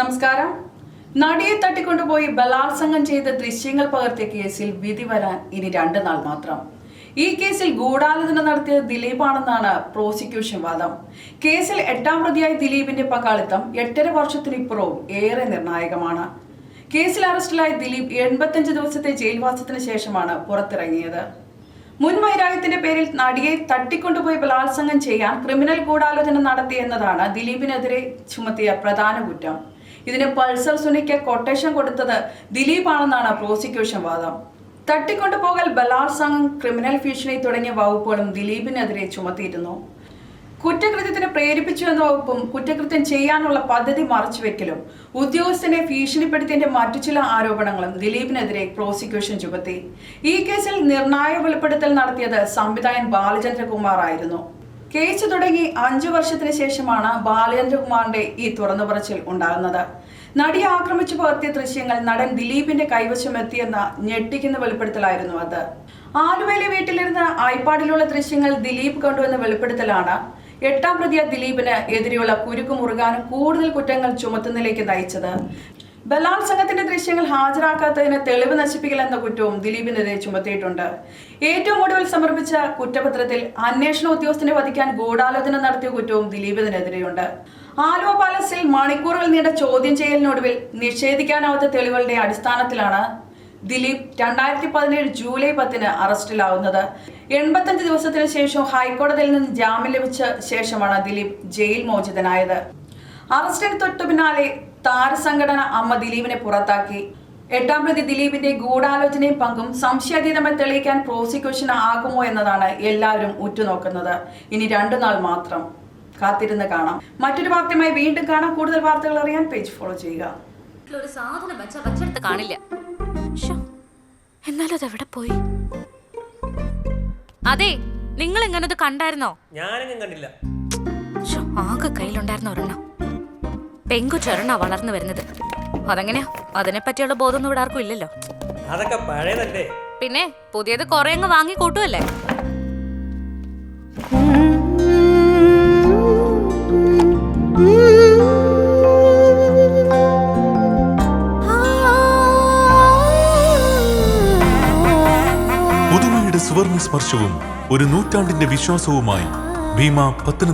നമസ്കാരം. നടിയെ തട്ടിക്കൊണ്ടുപോയി ബലാത്സംഗം ചെയ്ത ദൃശ്യങ്ങൾ പകർത്തിയ കേസിൽ വിധി വരാൻ ഇനി രണ്ട് നാൾ മാത്രം. ഈ കേസിൽ ഗൂഢാലോചന നടത്തിയത് ദിലീപാണെന്നാണ് പ്രോസിക്യൂഷൻ വാദം. കേസിൽ എട്ടാം പ്രതിയായ ദിലീപിന്റെ പങ്കാളിത്തം എട്ടര വർഷത്തിനിപ്പുറവും ഏറെ നിർണായകമാണ്. കേസിൽ അറസ്റ്റിലായ ദിലീപ് എൺപത്തഞ്ച് ദിവസത്തെ ജയിൽവാസത്തിന് ശേഷമാണ് പുറത്തിറങ്ങിയത്. മുൻ വൈരാഗ്യത്തിന്റെ പേരിൽ നടിയെ തട്ടിക്കൊണ്ടുപോയി ബലാത്സംഗം ചെയ്യാൻ ക്രിമിനൽ ഗൂഢാലോചന നടത്തി എന്നതാണ് ദിലീപിനെതിരെ ചുമത്തിയ പ്രധാന കുറ്റം. ഇതിന് പൾസർ സുനിക്ക് കൊട്ടേഷൻ കൊടുത്തത് ദിലീപാണെന്നാണ് പ്രോസിക്യൂഷൻ വാദം. തട്ടിക്കൊണ്ടുപോകൽ ബലാത്സംഗം ക്രിമിനൽ ഭീഷണി തുടങ്ങിയ വകുപ്പുകളും ദിലീപിനെതിരെ ചുമത്തിയിരുന്നു. കുറ്റകൃത്യത്തിന് പ്രേരിപ്പിച്ചു എന്ന വകുപ്പും കുറ്റകൃത്യം ചെയ്യാനുള്ള പദ്ധതി മറച്ചുവെക്കലും ഉദ്യോഗസ്ഥനെ ഭീഷണിപ്പെടുത്തിയതിന്റെ മറ്റു ചില ആരോപണങ്ങളും ദിലീപിനെതിരെ പ്രോസിക്യൂഷൻ ചുമത്തി. ഈ കേസിൽ നിർണായക വെളിപ്പെടുത്തൽ നടത്തിയത് സംവിധായകൻ ബാലചന്ദ്രകുമാർ ആയിരുന്നു കേസ് തുടങ്ങി അഞ്ചു വർഷത്തിന് ശേഷമാണ് ബാലേന്ദ്രകുമാറിന്റെ ഈ തുറന്നു പറച്ചിൽ ഉണ്ടാകുന്നത്. നടിയെ ആക്രമിച്ചു പകർത്തിയ ദൃശ്യങ്ങൾ നടൻ ദിലീപിന്റെ കൈവശം എത്തിയെന്ന ഞെട്ടിക്കുന്ന വെളിപ്പെടുത്തലായിരുന്നു അത്. ആലുവയിലെ വീട്ടിലിരുന്ന ഐപാഡിലുള്ള ദൃശ്യങ്ങൾ ദിലീപ് കണ്ടുവെന്ന വെളിപ്പെടുത്തലാണ് എട്ടാം പ്രതിയ ദിലീപിന് എതിരെയുള്ള കുരുക്ക് മുറുകാനും കൂടുതൽ കുറ്റങ്ങൾ ചുമത്തുന്നതിലേക്ക് നയിച്ചത്. ബലാത്സംഗത്തിന്റെ ദൃശ്യങ്ങൾ ഹാജരാക്കാത്തതിന് തെളിവ് നശിപ്പിക്കൽ എന്ന കുറ്റവും ദിലീപിനെതിരെ ചുമത്തിയിട്ടുണ്ട്. ഏറ്റവും ഒടുവിൽ സമർപ്പിച്ച കുറ്റപത്രത്തിൽ അന്വേഷണ ഉദ്യോഗസ്ഥനെ വധിക്കാൻ ഗൂഢാലോചന നടത്തിയ കുറ്റവും ദിലീപിനെതിരെയുണ്ട്. ആലുവ പാലസിൽ മണിക്കൂറുകൾ നീണ്ട ചോദ്യം ചെയ്യലിനൊടുവിൽ നിഷേധിക്കാനാവാത്ത തെളിവുകളുടെ അടിസ്ഥാനത്തിലാണ് ദിലീപ് രണ്ടായിരത്തി പതിനേഴ് ജൂലൈ പത്തിന് അറസ്റ്റിലാവുന്നത്. എൺപത്തഞ്ച് ദിവസത്തിന് ശേഷം ഹൈക്കോടതിയിൽ നിന്ന് ജാമ്യം ലഭിച്ച ശേഷമാണ് ദിലീപ് ജയിൽ മോചിതനായത്. അറസ്റ്റിന് തൊട്ടു പിന്നാലെ താരസംഘടന അമ്മ ദിലീപിനെ പുറത്താക്കി. എട്ടാം പ്രതി ദിലീപിന്റെ ഗൂഢാലോചനയും പങ്കും സംശയാതീതമായി തെളിയിക്കാൻ പ്രോസിക്യൂഷൻ ആകുമോ എന്നതാണ് എല്ലാവരും ഉറ്റുനോക്കുന്നത്. ഇനി രണ്ടു നാൾ മാത്രം കാത്തിരുന്ന് കാണാം. മറ്റൊരു വാർത്തയുമായി വീണ്ടും കാണാം. കൂടുതൽ വാർത്തകൾ അറിയാൻ പേജ് ഫോളോ ചെയ്യുക. ഒരു സാധനം വെച്ച വച്ചെടുത്ത് കാണില്ല. ശ്ശോ, എന്നാലും അത് എവിടെ പോയി? അതെ നിങ്ങൾ എങ്ങനെ കണ്ടായിരുന്നോ? ഞാനെങ്ങും കണ്ടില്ല. ശ്ശോ, ആകെ കയ്യിലുണ്ടായിരുന്ന ഒരെണ്ണം. പെങ്കുച്ചൊരെണ്ണ വളർന്നു വരുന്നത്. അതെങ്ങനെയാ? അതിനെ പറ്റിയുള്ള ബോധമൊന്നും ഇവിടെ ആർക്കും ഇല്ലല്ലോ. അതൊക്കെ പഴയതല്ലേ? പിന്നെ പുതിയത് കുറെ അങ്ങ് വാങ്ങി കൂട്ടുമല്ലേ സുവർണ സ്പർശവും ഒരു നൂറ്റാണ്ടിന്റെ വിശ്വാസവുമായി ഭീമ പത്തനംതിട്ട